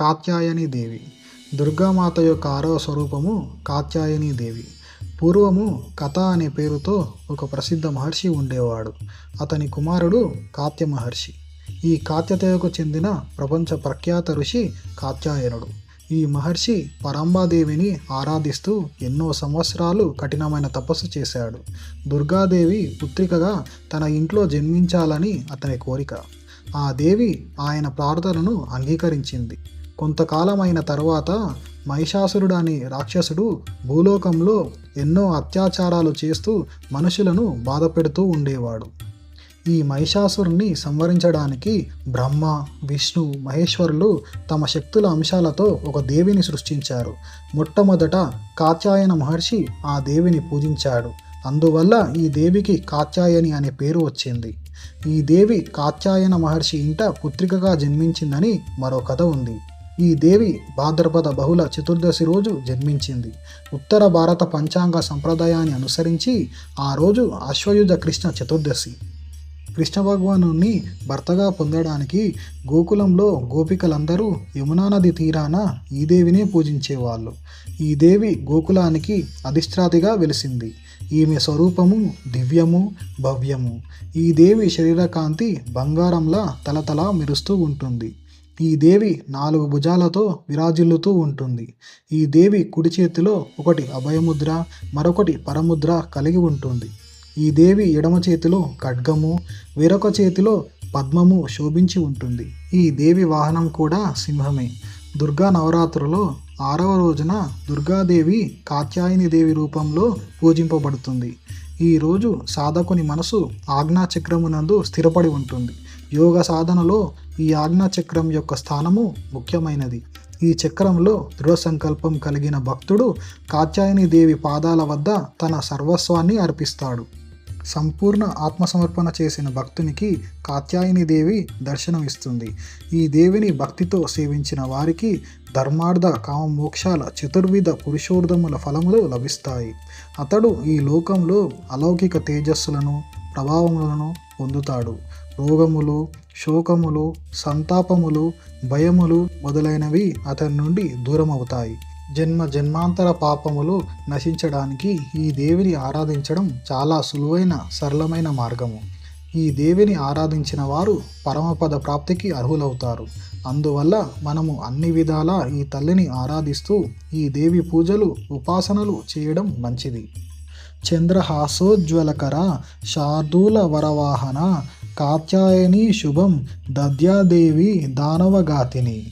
కాత్యాయని దేవి. దుర్గామాత యొక్క ఆరవ స్వరూపము కాత్యాయని దేవి. పూర్వము కథ అనే పేరుతో ఒక ప్రసిద్ధ మహర్షి ఉండేవాడు. అతని కుమారుడు కాత్య మహర్షి. ఈ కాత్యతయకు చెందిన ప్రపంచ ప్రఖ్యాత ఋషి కాత్యాయనుడు. ఈ మహర్షి పరంబాదేవిని ఆరాధిస్తూ ఎన్నో సంవత్సరాలు కఠినమైన తపస్సు చేశాడు. దుర్గాదేవి పుత్రికగా తన ఇంట్లో జన్మించాలని అతని కోరిక. ఆ దేవి ఆయన ప్రార్థనను అంగీకరించింది. కొంతకాలమైన తర్వాత మహిషాసురుడు అనే రాక్షసుడు భూలోకంలో ఎన్నో అత్యాచారాలు చేస్తూ మనుషులను బాధపెడుతూ ఉండేవాడు. ఈ మహిషాసురుణ్ణి సంవరించడానికి బ్రహ్మ విష్ణు మహేశ్వరులు తమ శక్తుల అంశాలతో ఒక దేవిని సృష్టించారు. మొట్టమొదట కాత్యాయన మహర్షి ఆ దేవిని పూజించాడు. అందువల్ల ఈ దేవికి కాత్యాయని అనే పేరు వచ్చింది. ఈ దేవి కాత్యాయన మహర్షి ఇంట పుత్రికగా జన్మించిందని మరో కథ ఉంది. ఈ దేవి భాద్రపద బహుళ చతుర్దశి రోజు జన్మించింది. ఉత్తర భారత పంచాంగ సంప్రదాయాన్ని అనుసరించి ఆ రోజు అశ్వయుధ కృష్ణ చతుర్దశి. కృష్ణ భగవానుని భర్తగా పొందడానికి గోకులంలో గోపికలందరూ యమునా నది తీరాన ఈ దేవినే పూజించేవాళ్ళు. ఈ దేవి గోకులానికి అధిష్టాతిగా వెలిసింది. ఈమె స్వరూపము దివ్యము భవ్యము. ఈ దేవి శరీరకాంతి బంగారంలా తలతలా మెరుస్తూ ఉంటుంది. ఈ దేవి నాలుగు భుజాలతో విరాజిల్లుతూ ఉంటుంది. ఈ దేవి కుడి చేతిలో ఒకటి అభయముద్ర మరొకటి పరముద్ర కలిగి ఉంటుంది. ఈ దేవి ఎడమ చేతిలో ఖడ్గము వేరొక చేతిలో పద్మము శోభించి ఉంటుంది. ఈ దేవి వాహనం కూడా సింహమే. దుర్గా నవరాత్రులో ఆరవ రోజున దుర్గాదేవి కాత్యాయని దేవి రూపంలో పూజింపబడుతుంది. ఈ రోజు సాధకుని మనసు ఆజ్ఞాచక్రమునందు స్థిరపడి ఉంటుంది. యోగ సాధనలో ఈ ఆజ్ఞాచక్రం యొక్క స్థానము ముఖ్యమైనది. ఈ చక్రంలో దృఢ సంకల్పం కలిగిన భక్తుడు కాత్యాయని దేవి పాదాల వద్ద తన సర్వస్వాన్ని అర్పిస్తాడు. సంపూర్ణ ఆత్మసమర్పణ చేసిన భక్తునికి కాత్యాయని దేవి దర్శనమిస్తుంది. ఈ దేవిని భక్తితో సేవించిన వారికి ధర్మార్థ కామ మోక్షాల చతుర్విధ పురుషోర్ధముల ఫలములు లభిస్తాయి. అతడు ఈ లోకంలో అలౌకిక తేజస్సులను ప్రభావములను పొందుతాడు. రోగములు శోకములు సంతాపములు భయములు మొదలైనవి అతని నుండి దూరమవుతాయి. జన్మ జన్మాంతర పాపములు నశించడానికి ఈ దేవిని ఆరాధించడం చాలా సులువైన సరళమైన మార్గము. ఈ దేవిని ఆరాధించిన వారు పరమపద ప్రాప్తికి అర్హులవుతారు. అందువల్ల మనము అన్ని విధాలా ఈ తల్లిని ఆరాధిస్తూ ఈ దేవి పూజలు ఉపాసనలు చేయడం మంచిది. చంద్రహాసోజ్వలకర శార్దూల వరవాహన కాత్యాయని శుభం దద్యాదేవి దానవగాతిని.